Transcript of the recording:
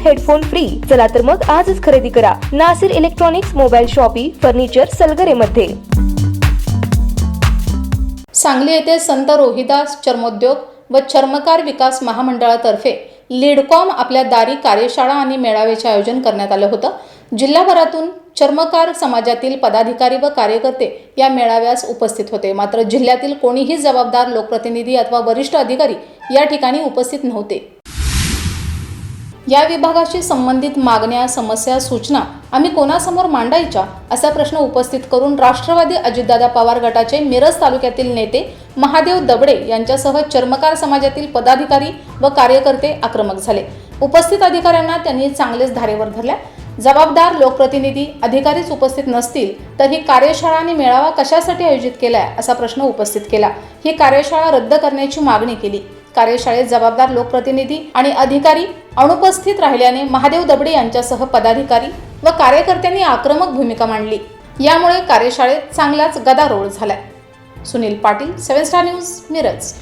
Headphone free. चला तर मग आजच खरेदी करा. Nasir electronics mobile shoppy furniture Salgare मध्ये सांगली येथे संत रोहिदास चर्मोद्योग व चर्मकार विकास महामंडळातर्फे लीडकॉम आपल्या दारी कार्यशाळा आणि मेळाव्याचे आयोजन करण्यात आलं होतं. जिल्हाभरातून चर्मकार समाजातील पदाधिकारी व कार्यकर्ते या मेळाव्यास उपस्थित होते. मात्र जिल्ह्यातील कोणीही जबाबदार लोकप्रतिनिधी अथवा वरिष्ठ अधिकारी या ठिकाणी उपस्थित नव्हते. या विभागाशी संबंधित मागण्या समस्या सूचना आम्ही कोणासमोर मांडायच्या असा प्रश्न उपस्थित करून राष्ट्रवादी अजितदादा पवार गटाचे मिरज तालुक्यातील नेते महादेव दबडे यांच्यासह चर्मकार समाजातील पदाधिकारी व कार्यकर्ते आक्रमक झाले. उपस्थित अधिकाऱ्यांना त्यांनी चांगलेच धारेवर धरल्या. जबाबदार लोकप्रतिनिधी अधिकारीच उपस्थित नसतील तर ही कार्यशाळा आणि मेळावा कशासाठी आयोजित केलाय असा प्रश्न उपस्थित केला. ही कार्यशाळा रद्द करण्याची मागणी केली. कार्यशाळेत जबाबदार लोकप्रतिनिधी आणि अधिकारी अनुपस्थित राहिल्याने महादेव दबडे यांच्यासह पदाधिकारी व कार्यकर्त्यांनी आक्रमक भूमिका मांडली. यामुळे कार्यशाळेत चांगलाच गदारोळ झालाय. Sunil Patil seven star news Miraj.